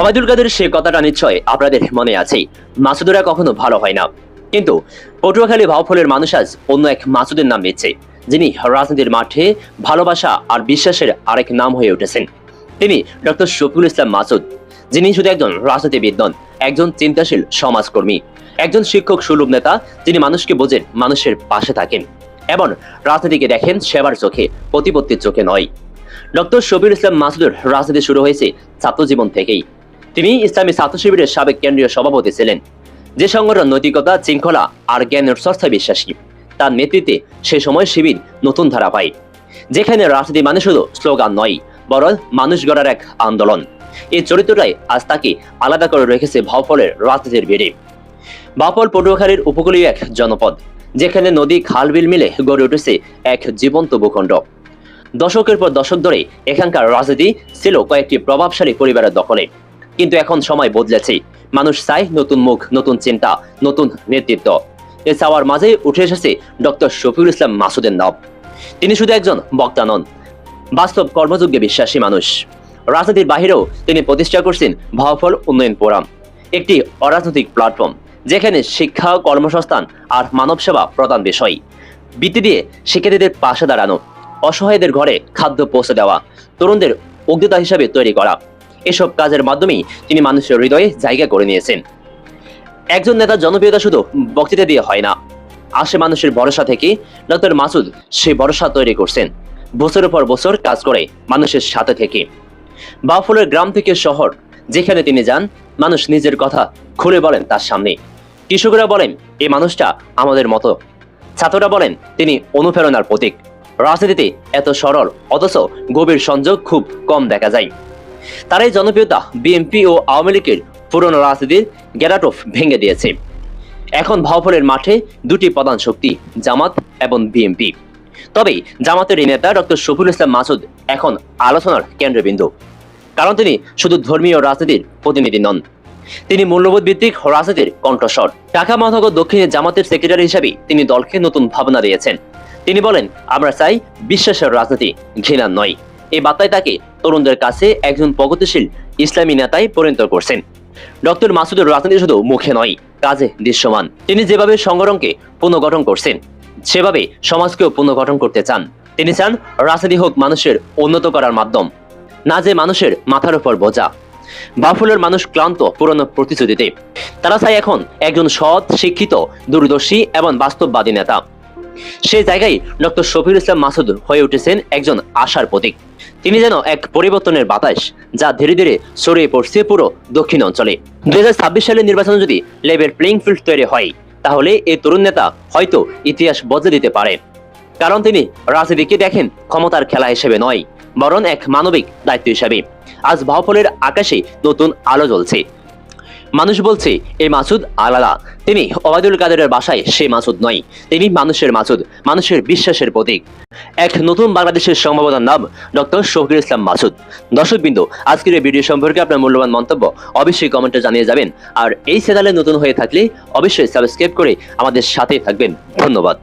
ওবায়দুল কাদের সে কথাটা নিশ্চয় আপনাদের মনে আছে মাসুদরা কখনো ভালো হয় না। কিন্তু পটুয়াখালী বাউফলের মানুষ আজ অন্য এক মাসুদের নাম নিচ্ছে, যিনি রাজনীতির মাঠে ভালোবাসা আর বিশ্বাসের আরেক নাম হয়ে উঠেছেন। তিনি ডক্টর শফিউল ইসলাম মাসুদ, যিনি শুধু একজন রাজনীতিবিদ নন, একজন চিন্তাশীল সমাজকর্মী, একজন শিক্ষক সুলভ নেতা, যিনি মানুষকে বোঝেন মানুষের পাশে থাকেন এবং রাজনীতিকে দেখেন সেবার চোখে, প্রতিপত্তির চোখে নয়। ডক্টর শফিউল ইসলাম মাসুদের রাজনীতি শুরু হয়েছে ছাত্র জীবন থেকেই। তিনি ইসলামী ছাত্র শিবিরের সাবেক কেন্দ্রীয় সভাপতি ছিলেন। যে সংগঠন নৈতিকতা, শৃঙ্খলা আর জ্ঞানের চর্চায় বিশ্বাসী, তার নেতৃত্বে সে সময় শিবির নতুন ধারা পায়। যেখানে রাজনীতি মানে শুধু স্লোগান নয়, বরং মানুষ গড়ার এক আন্দোলন। এই চরিত্রটাই আজ তাকে আলাদা করে রেখেছে ভাওফলের রাজনীতির ভিড়ে। বাপল পটুয়াখালীর উপকূলীয় এক জনপদ, যেখানে নদী, খাল, বিল মিলে গড়ে উঠেছে এক জীবন্ত ভূখণ্ড। দশকের পর দশক ধরে এখানকার রাজনীতি ছিল কয়েকটি প্রভাবশালী পরিবারের দখলে। কিন্তু এখন সময় বদলেছে। মানুষ চায় নতুন মুখ, নতুন চিন্তা, নতুন নেতৃত্ব। এ চাওয়ার মাঝে উঠে এসেছে ডক্টর শফিউল ইসলাম মাসুদের নাম তিনি শুধু একজন বক্তা নন, বাস্তব কর্মযোগ্যে বিশ্বাসী মানুষ। রাজনীতির বাহিরেও তিনি প্রতিষ্ঠা করছেন ভাওফল উন্নয়ন ফোরাম, একটি অরাজনৈতিক প্ল্যাটফর্ম, যেখানে শিক্ষা, কর্মসংস্থান আর মানব সেবা প্রধান বিষয়। বৃত্তি দিয়ে শিক্ষার্থীদের পাশে দাঁড়ানো, অসহায়দের ঘরে খাদ্য পৌঁছে দেওয়া, তরুণদের উদ্যোক্তা হিসাবে তৈরি করা এসব কাজের মাধ্যমেই তিনি মানুষের হৃদয়ে জায়গা করে নিয়েছেন। একজন নেতার জনপ্রিয়তা শুধু বক্তৃতা দিয়ে হয় না, আসে মানুষের ভরসা থেকে। ডক্টর মাসুদ সেই ভরসা তৈরি করছেন, বছরের পর বছর কাজ করে মানুষের সাথে থেকে। বাফুলের গ্রাম থেকে শহর, যেখানে তিনি যান, মানুষ নিজের কথা খুলে বলেন তার সামনে। কৃষকরা বলেন এই মানুষটা আমাদের মতো। ছাত্ররা বলেন, তিনি অনুপ্রেরণার প্রতীক। রাজনীতিতে এত সরল, অথচ গভীর সংযোগ খুব কম দেখা যায়। তার এই জনপ্রিয়তা বিএনপি ও আওয়ামী লীগের পুরনো রাজনীতির গ্যারাটোফ ভেঙে দিয়েছে। এখন ভাওফলের মাঠে দুটি প্রধান শক্তি, জামাত এবং বিএনপি। তবে জামাতের এই নেতা ডক্টর শফিউল ইসলাম মাসুদ এখন আলোচনার কেন্দ্রবিন্দু। কারণ তিনি শুধু ধর্মীয় রাজনীতির প্রতিনিধি নন। তিনি মূল্যবোধ ভিত্তিক রাজনীতির কণ্ঠস্বর। ঢাকা মহানগর দক্ষিণে জামাতের সেক্রেটারি হিসেবে তিনি দলকে নতুন ভাবনা দিয়েছেন। তিনি বলেন, আমরা চাই বিশ্বাসের রাজনীতি ঘৃণা নয়। এই বার্তায় তাকে তরুণদের কাছে একজন প্রগতিশীল ইসলামী নেতায় পরিণত করছেন। ডক্টর মাসুদের রাজনীতি শুধু মুখে নয়, কাজে দৃশ্যমান। তিনি যেভাবে সংগঠনকে পুনর্গঠন করছেন, সেভাবে সমাজকেও পুনর্গঠন করতে চান। তিনি চান রাজনীতি হোক মানুষের উন্নত করার মাধ্যম, না যে মানুষের মাথার উপর বোঝা। বাফুলের মানুষ ক্লান্ত, পুরনো প্রতিশ্রুতিতে। তারা চায় এখন একজন সৎ, শিক্ষিত, দূরদর্শী এবং বাস্তববাদী নেতা। সেই জায়গায় ডক্টর শফিউল ইসলাম মাসুদ হয়ে উঠেছেন একজন আশার প্রতীক। তিনি যেন এক পরিবর্তনের বাতাস, যা ধীরে ধীরে ছড়িয়ে পড়ছে পুরো দক্ষিণ অঞ্চলে। দুই হাজার ছাব্বিশ সালের নির্বাচন যদি লেবের প্লেইং ফিল্ড তৈরি হয়, তাহলে এই তরুণ নেতা হয়তো ইতিহাস বদলে দিতে পারে। কারণ তিনি রাজনীতিকে দেখেন ক্ষমতার খেলা হিসেবে নয়, বরং এক মানবিক দায়িত্ব হিসেবে। আজ ভাওফলের আকাশে নতুন আলো জ্বলছে। মানুষ বলছে, এই মাসুদ আলাদা তিনি ওবায়দুল কাদেরের বাসায় সে মাসুদ নয়। তিনি মানুষের মাসুদ, মানুষের বিশ্বাসের প্রতীক। এক নতুন বাংলাদেশের সম্ভাবনার নাম ডক্টর শফির ইসলাম মাসুদ। দর্শকবৃন্দ, আজকের এই ভিডিও সম্পর্কে আপনার মূল্যবান মন্তব্য অবশ্যই কমেন্টে জানিয়ে যাবেন। আর এই চ্যানেলে নতুন হয়ে থাকলে অবশ্যই সাবস্ক্রাইব করে আমাদের সাথে থাকবেন। ধন্যবাদ।